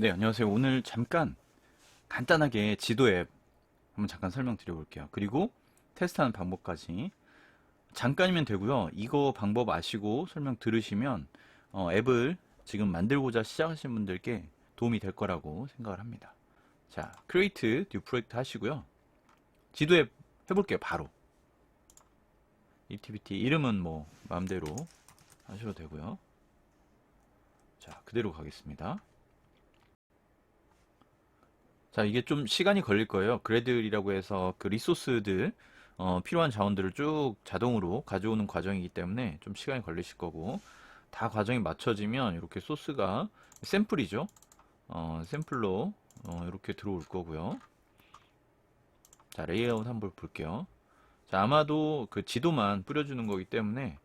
네, 안녕하세요. 오늘 잠깐 간단하게 지도 앱 한번 잠깐 설명드려 볼게요. 그리고 테스트하는 방법까지 잠깐이면 되고요. 이거 방법 아시고 설명 들으시면 어, 앱을 지금 만들고자 시작하신 분들께 도움이 될 거라고 생각을 합니다. 자, Create New Project 하시고요. 지도 앱 해볼게요. 바로. 액티비티 이름은 뭐 마음대로 하셔도 되고요. 자, 그대로 가겠습니다. 자, 이게 좀 시간이 걸릴 거예요. 그래들이라고 해서 그 리소스들, 어, 필요한 자원들을 쭉 자동으로 가져오는 과정이기 때문에 좀 시간이 걸리실 거고, 다 과정이 맞춰지면 이렇게 소스가 샘플이죠. 어, 샘플로 어, 이렇게 들어올 거고요. 자, 레이아웃 한번 볼게요. 자, 아마도 그 지도만 뿌려주는 거기 때문에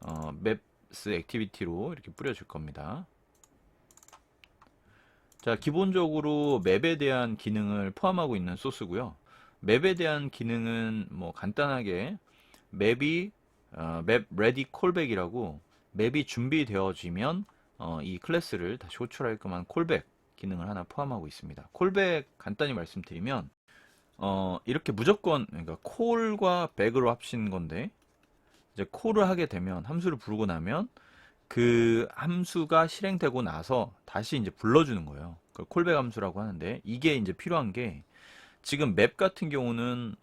어, 맵스 액티비티로 이렇게 뿌려줄 겁니다. 자, 기본적으로 맵에 대한 기능을 포함하고 있는 소스고요. 맵에 대한 기능은 뭐 간단하게 맵이 어, 맵 레디 콜백이라고 맵이 준비되어지면 어, 이 클래스를 다시 호출할끔한 콜백 기능을 하나 포함하고 있습니다. 콜백 간단히 말씀드리면 어, 이렇게 무조건 그러니까 콜과 백으로 합친 건데 이제 콜을 하게 되면 함수를 부르고 나면 그 함수가 실행되고 나서 다시 이제 불러주는 거예요. 그걸 콜백 함수라고 하는데 이게 이제 필요한 게 지금 맵 같은 경우는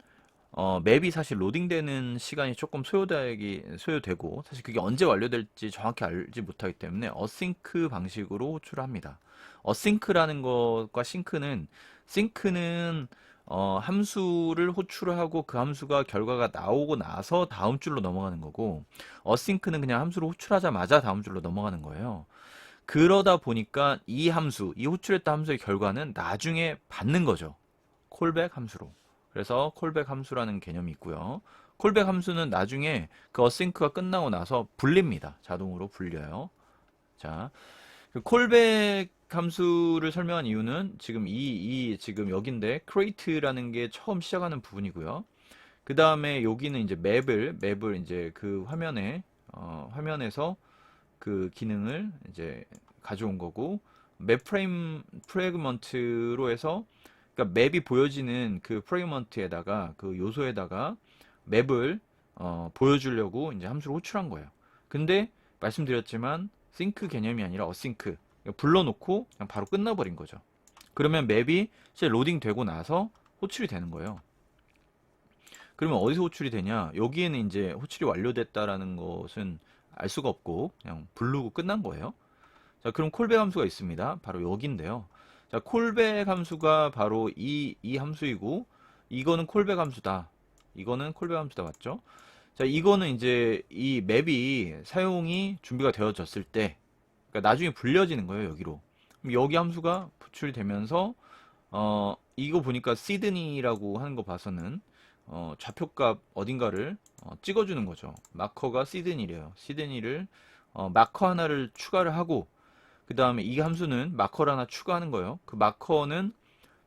어, 맵이 사실 로딩되는 시간이 조금 소요되기 소요되고 사실 그게 언제 완료될지 정확히 알지 못하기 때문에 어싱크 방식으로 호출을 합니다. 어싱크라는 것과 싱크는 싱크는 어, 함수를 호출을 하고 그 함수가 결과가 나오고 나서 다음 줄로 넘어가는 거고 어싱크는 그냥 함수를 호출하자마자 다음 줄로 넘어가는 거예요. 그러다 보니까 이 함수, 이 호출했다 함수의 결과는 나중에 받는 거죠. 콜백 함수로. 그래서 콜백 함수라는 개념이 있고요. 콜백 함수는 나중에 그 어싱크가 끝나고 나서 불립니다. 자동으로 불려요. 자, 그 콜백 함수를 설명한 이유는 지금 이, 이 지금 여긴데 create라는 게 처음 시작하는 부분이고요. 그 다음에 여기는 이제 맵을 맵을 이제 그 화면에 어, 화면에서 그 기능을 이제 가져온 거고 맵 프레임 프레그먼트로 해서 그러니까 맵이 보여지는 그 프레그먼트에다가 그 요소에다가 맵을 어, 보여주려고 이제 함수를 호출한 거예요. 근데 말씀드렸지만 싱크 개념이 아니라 어싱크 불러놓고 그냥 바로 끝나버린 거죠. 그러면 맵이 실제 로딩 되고 나서 호출이 되는 거예요. 그러면 어디서 호출이 되냐? 여기에는 이제 호출이 완료됐다라는 것은 알 수가 없고 그냥 부르고 끝난 거예요. 자, 그럼 콜백 함수가 있습니다. 바로 여기인데요. 자, 콜백 함수가 바로 이, 이 함수이고 이거는 콜백 함수다. 이거는 콜백 함수다. 맞죠? 자, 이거는 이제 이 맵이 사용이 준비가 되어졌을 때 그러니까 나중에 불려지는 거예요, 여기로. 그럼 여기 함수가 부출이 되면서 어, 이거 보니까 시드니라고 하는 거 봐서는 어, 좌표값 어딘가를 어, 찍어주는 거죠. 마커가 시드니래요. 시드니를 어, 마커 하나를 추가를 하고 그 다음에 이 함수는 마커를 하나 추가하는 거예요. 그 마커는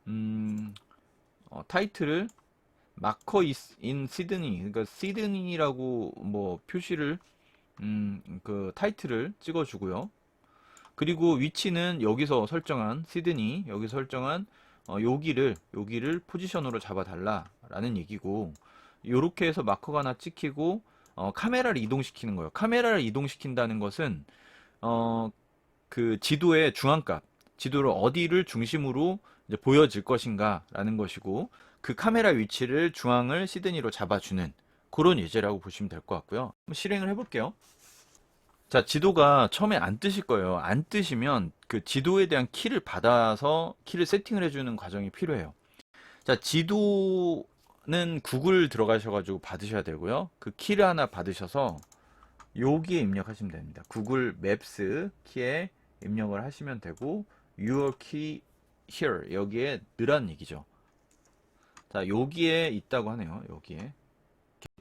음, 어, 타이틀을 마커 인 시드니 그러니까 시드니라고 뭐 표시를 음, 그 타이틀을 찍어주고요. 그리고 위치는 여기서 설정한 시드니 여기서 설정한 어, 여기를 여기를 포지션으로 잡아달라라는 얘기고 요렇게 해서 마커가 하나 찍히고 어, 카메라를 이동시키는 거예요. 카메라를 이동시킨다는 것은 어, 그 지도의 중앙값, 지도를 어디를 중심으로 보여질 것인가라는 것이고 그 카메라 위치를 중앙을 시드니로 잡아주는 그런 예제라고 보시면 될 것 같고요. 실행을 해볼게요. 자, 지도가 처음에 안 뜨실 거예요. 안 뜨시면 그 지도에 대한 키를 받아서 키를 세팅을 해주는 과정이 필요해요. 자, 지도는 구글 들어가셔가지고 받으셔야 되고요. 그 키를 하나 받으셔서 여기에 입력하시면 됩니다. 구글 맵스 키에 입력을 하시면 되고 your key here 여기에 넣으란 얘기죠. 자, 여기에 있다고 하네요. 여기에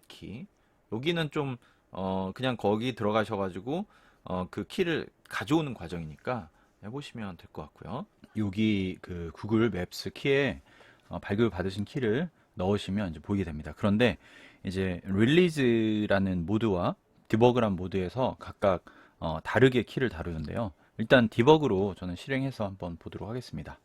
키. 여기는 좀 어, 그냥 거기 들어가셔가지고, 어, 그 키를 가져오는 과정이니까 해보시면 될 것 같고요. 여기 그 구글 맵스 키에 어, 발급을 받으신 키를 넣으시면 이제 보이게 됩니다. 그런데 이제 릴리즈라는 모드와 디버그란 모드에서 각각 어, 다르게 키를 다루는데요. 일단 디버그로 저는 실행해서 한번 보도록 하겠습니다.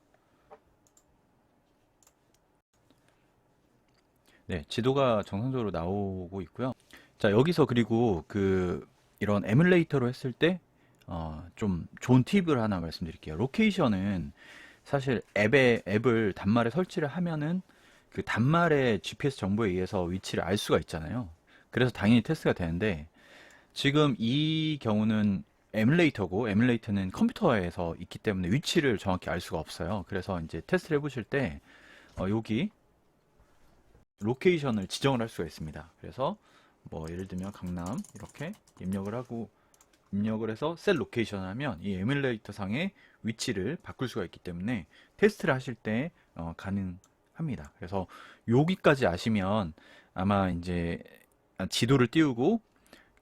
네, 지도가 정상적으로 나오고 있고요. 자, 여기서 그리고 그 이런 에뮬레이터로 했을 때 어, 좀 좋은 팁을 하나 말씀드릴게요. 로케이션은 사실 앱에 앱을 단말에 설치를 하면은 그 단말의 GPS 정보에 의해서 위치를 알 수가 있잖아요. 그래서 당연히 테스트가 되는데 지금 이 경우는 에뮬레이터고 에뮬레이터는 컴퓨터에서 있기 때문에 위치를 정확히 알 수가 없어요. 그래서 이제 테스트를 해보실 때 어, 여기 로케이션을 지정을 할 수가 있습니다. 그래서 뭐 예를 들면 강남 이렇게 입력을 하고 입력을 해서 셀 로케이션을 하면 이 에뮬레이터 상의 위치를 바꿀 수가 있기 때문에 테스트를 하실 때 어, 가능합니다. 그래서 여기까지 아시면 아마 이제 지도를 띄우고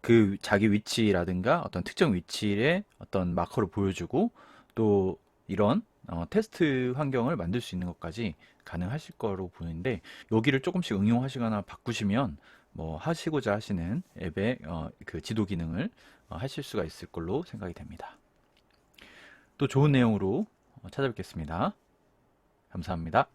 그 자기 위치라든가 어떤 특정 위치의 어떤 마커를 보여주고 또 이런 어, 테스트 환경을 만들 수 있는 것까지 가능하실 거로 보이는데 여기를 조금씩 응용하시거나 바꾸시면 뭐 하시고자 하시는 앱의 어, 그 지도 기능을 어, 하실 수가 있을 걸로 생각이 됩니다. 또 좋은 내용으로 어, 찾아뵙겠습니다. 감사합니다.